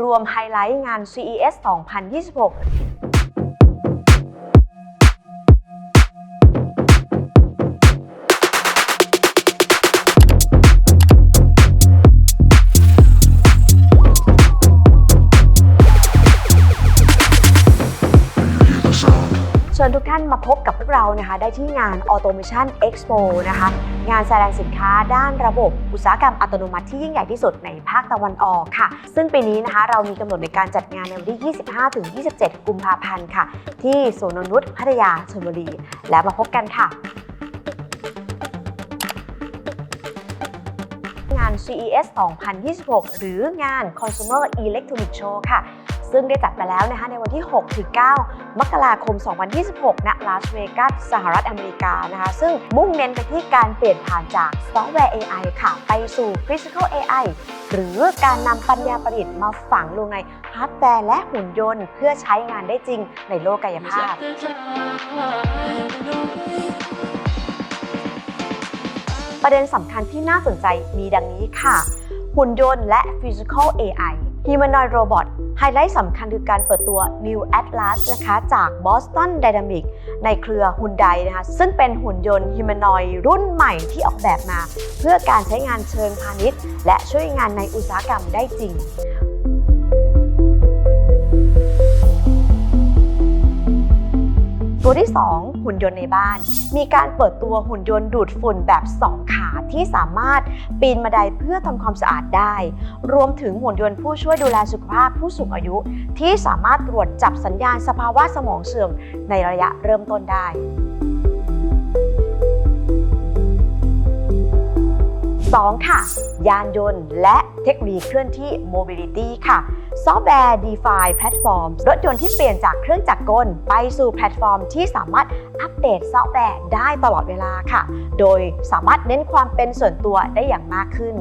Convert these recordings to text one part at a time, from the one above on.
รวมไฮไลท์งาน CES 2026เชิญทุกท่านมาพบกับ เรานะคะได้ที่งาน Automation Expo นะคะงานแสดงสินค้าด้านระบบอุตสาหกรรมอัตโนมัติที่ยิ่งใหญ่ที่สุดในภาคตะวันออกค่ะ ซึ่งปีนี้นะคะเรามีกำหนดในการจัดงานในวันที่ 25-27 กุมภาพันธ์ค่ะ ที่สวนนนุษย์พัทยาชลบุรี แล้วมาพบกันค่ะ งาน CES 2026 หรืองาน Consumer Electronic Show ค่ะ ซึ่งได้จัดไปแล้วนะคะในวันที่ 6-9 มกราคม 2026 ณ ลาสเวกัส สหรัฐอเมริกานะคะ ซึ่งมุ่งเน้นไปที่การเปลี่ยนผ่านจากซอฟต์แวร์ AI ค่ะ ไปสู่ Physical AI หรือการนำปัญญาประดิษฐ์มาฝังลงในฮาร์ดแวร์และหุ่นยนต์ เพื่อใช้งานได้จริงในโลกกายภาพประเด็นสำคัญที่น่าสนใจมีดังนี้ค่ะ หุ่นยนต์และ Physical AI Humanoid Robot ไฮไลท์สำคัญคือการเปิดตัว New Atlas นะคะ จาก Boston Dynamics ในเครือ Hyundai นะคะ ซึ่งเป็นหุ่นยนต์ Humanoid รุ่นใหม่ที่ออกแบบมา เพื่อการใช้งานเชิงพาณิชย์ และช่วยงานในอุตสาหกรรมได้จริง ตัวที่ 2 หุ่นยนต์ในบ้าน มีการเปิดตัวหุ่นยนต์ดูดฝุ่นแบบ 2 ขาที่สามารถปีนบันไดเพื่อทำความสะอาดได้ รวมถึงหุ่นยนต์ผู้ช่วยดูแลสุขภาพผู้สูงอายุ ที่สามารถตรวจจับสัญญาณสภาวะสมองเสื่อมในระยะเริ่มต้นได้ 2 ค่ะ ยานยนต์และเทคโนโลยีเคลื่อนที่ Mobility ค่ะ ซอฟต์แวร์ DeFi Platform รถยนต์ที่เปลี่ยนจากเครื่องจักรกล ไปสู่แพลตฟอร์มที่สามารถอัปเดตซอฟต์แวร์ได้ตลอดเวลาค่ะ โดยสามารถเน้นความเป็นส่วนตัวได้อย่างมากขึ้น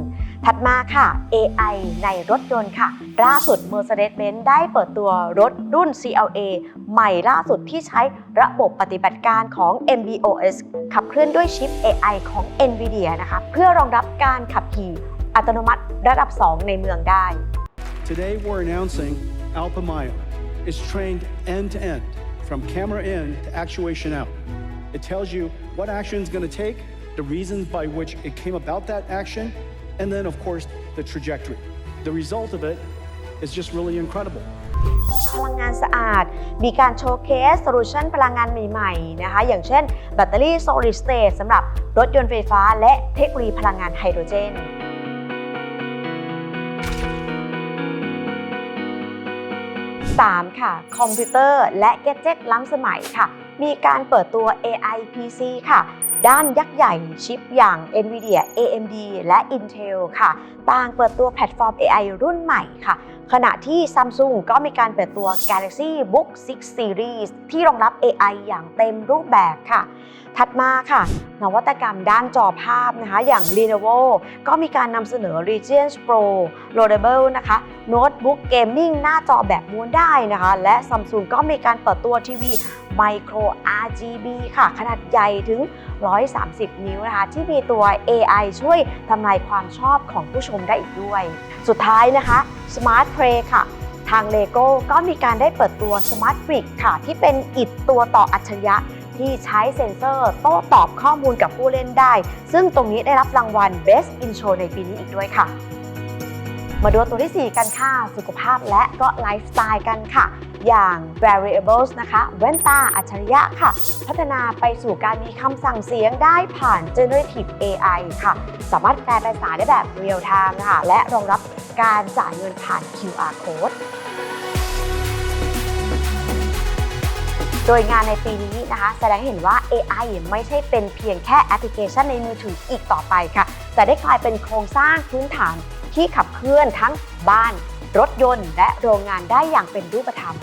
ถัดมาค่ะ AI ในรถยนต์ค่ะ ล่าสุด Mercedes-Benz ได้เปิดตัวรถรุ่น CLA ใหม่ล่าสุดที่ใช้ระบบปฏิบัติการของ MBOS ขับเคลื่อนด้วยชิป AI ของ NVIDIA นะคะ เพื่อรองรับกขับขี่อัตโนมัติระดับ 2 ในเมืองได้ Today, we're announcing Alpha Maya is trained end to end, from camera in to actuation out. It tells you what action is going to take, the reasons by which it came about that action, and then, of course, the trajectory. The result of it is just really incredible. พลังงานสะอาด มีการโชว์เคสโซลูชันพลังงานใหม่ๆนะคะ อย่างเช่น แบตเตอรี่ solid state สำหรับรถยนต์ไฟฟ้า และเทคโนโลยีพลังงานไฮโดรเจน 3. ค่ะ คอมพิวเตอร์และแกดเจ็ตล้ำสมัยค่ะ มีการเปิดตัว AI PC ค่ะ ด้านยักษ์ใหญ่ชิปอย่าง NVIDIA AMD และ Intel ค่ะ ต่างเปิดตัวแพลตฟอร์ม AI รุ่นใหม่ค่ะ ขณะที่ Samsung ก็มีการเปิดตัว Galaxy Book 6 Series ที่รองรับ AI อย่างเต็มรูปแบบค่ะ ถัดมาค่ะ นวัตกรรมด้านจอภาพนะคะ อย่าง Lenovo ก็มีการนำเสนอ Regions Pro Loadable นะคะโน้ตบุ๊กเกมมิ่งหน้าจอแบบม้วนได้นะคะ และ Samsung ก็มีการเปิดตัวทีวี Micro RGB ค่ะ ขนาดใหญ่ถึง 130 นิ้วนะคะ ที่มีตัว AI ช่วยทำลายความชอบของผู้ชมได้อีกด้วย สุดท้ายนะคะ Smart Play ค่ะ ทาง LEGO ก็มีการได้เปิดตัว Smart Brick ค่ะ ที่เป็นอิฐตัวต่ออัจฉริยะที่ใช้เซ็นเซอร์โต้ตอบข้อมูลกับผู้เล่นได้ ซึ่งตรงนี้ได้รับรางวัล Best in Show ในปีนี้อีกด้วยค่ะ มาดูตัวที่ 4 กันค่ะ สุขภาพและก็ไลฟ์สไตล์กันค่ะ อย่าง variables นะคะแว่นตาอัจฉริยะค่ะ พัฒนาไปสู่การมีคำสั่งเสียงได้ผ่าน generative AI ค่ะ สามารถแปลภาษาได้แบบ real time นะคะและรองรับการจ่ายเงินผ่าน QR code โดยงานในปีนี้นะคะแสดงให้เห็นว่า AI ไม่ใช่เป็นเพียงแค่แอปพลิเคชันในมือถืออีกต่อไปค่ะ แต่ได้กลายเป็นโครงสร้างพื้นฐานที่ขับเคลื่อนทั้งบ้าน รถยนต์ และโรงงานได้อย่างเป็นรูปธรรม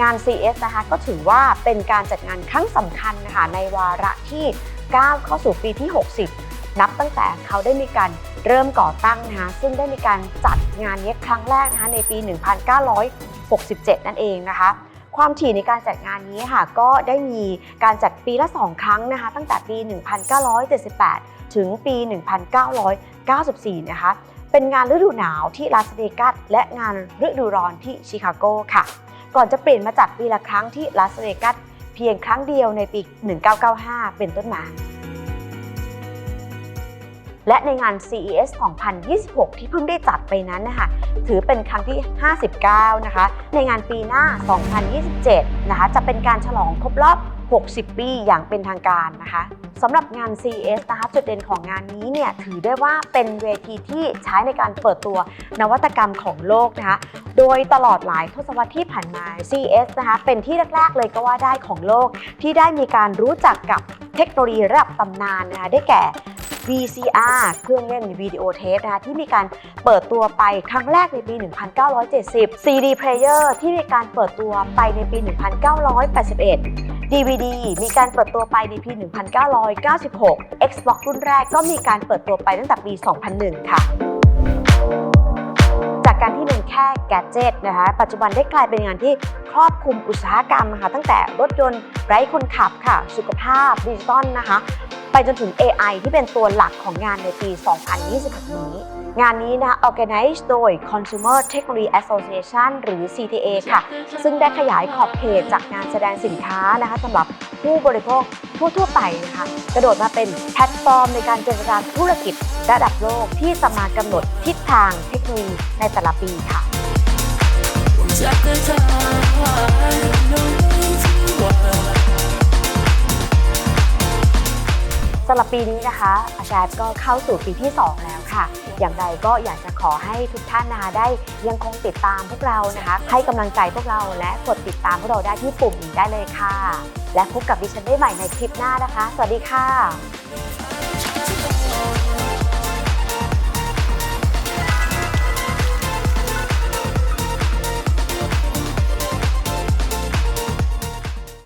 งาน CS นะคะก็ถือว่าเป็นการจัดงานครั้งสำคัญนะคะในวาระที่ก้าวเข้าสู่ปีที่ 60 นับตั้งแต่เขาได้มีการเริ่มก่อตั้งนะคะซึ่งได้มีการจัดงานนี้ครั้งแรกนะคะในปี 1967 นั่นเองนะคะความถี่ในการจัดงานนี้ค่ะก็ได้มีการจัดปีละ 2 ครั้งนะคะตั้งแต่ปี 1978 ถึงปี 1994 นะคะ เป็นงานฤดูหนาวที่ลาสเวกัสและงานฤดูร้อนที่ชิคาโกค่ะ ก่อนจะเปลี่ยนมาจัดปีละครั้งที่ลาสเวกัสเพียงครั้งเดียวในปี 1995 เป็นต้นมาและในงาน CES 2026 ที่เพิ่งได้จัดไปนั้นนะคะ ถือเป็นครั้งที่ 59 นะคะ ในงานปีหน้า 2027 นะคะ จะเป็นการฉลองครบรอบ 60 ปีอย่างเป็นทางการนะคะสำหรับงาน CES นะคะจุดเด่นของงานนี้เนี่ยถือได้ว่าเป็นเวทีที่ใช้ในการเปิดตัวนวัตกรรมของโลกนะคะ โดยตลอดหลายทศวรรษที่ผ่านมา CES นะคะเป็นที่แรกๆเลยก็ว่าได้ของโลก ที่ได้มีการรู้จักกับเทคโนโลยีระดับตำนานนะคะได้แก่ VCR เครื่องเล่นวิดีโอเทปนะคะที่มีการเปิดตัวไปครั้งแรกในปี 1970 CD player ที่มีการเปิดตัวไปในปี 1981 DVD มีการเปิดตัวไปในปี 1996 Xbox รุ่นแรกก็มีการเปิดตัวไปตั้งแต่ปี 2001 ค่ะจากการที่เป็นแค่แกจเจิตนะคะปัจจุบันได้กลายเป็นงานที่ครอบคลุมอุตสาหกรรมนะคะตั้งแต่รถยนต์ไร้คนขับค่ะ สุขภาพดิจิตอลนะคะ ไปจนถึง AI ที่เป็นตัวหลักของงานในปี 2026นี้ งานนี้นะคะ organize โดย Consumer Technology Association หรือ CTA ค่ะ ซึ่งได้ขยายขอบเขตจากงานแสดงสินค้านะคะสำหรับผู้บริโภคทั่วๆไปนะคะกระโดดมาเป็นแพลตฟอร์มในการเจรจาธุรกิจระดับโลกที่จะมากำหนดทิศทางเทคโนโลยีในแต่ละปีค่ะ At the time, no way to ำหรับปีนี้นะคะ อาจารย์ก็เข้าสู่ปีที่ 2 แล้วค่ะ อย่างไรก็อยากจะขอให้ทุกท่านนะคะได้ยังคงติดตามพวกเรานะคะ ให้กำลังใจพวกเราและกดติดตามพวกเราได้ที่ปุ่มนี้ได้เลยค่ะ และพบกับดิฉันได้ใหม่ในคลิปหน้านะคะ สวัสดีค่ะ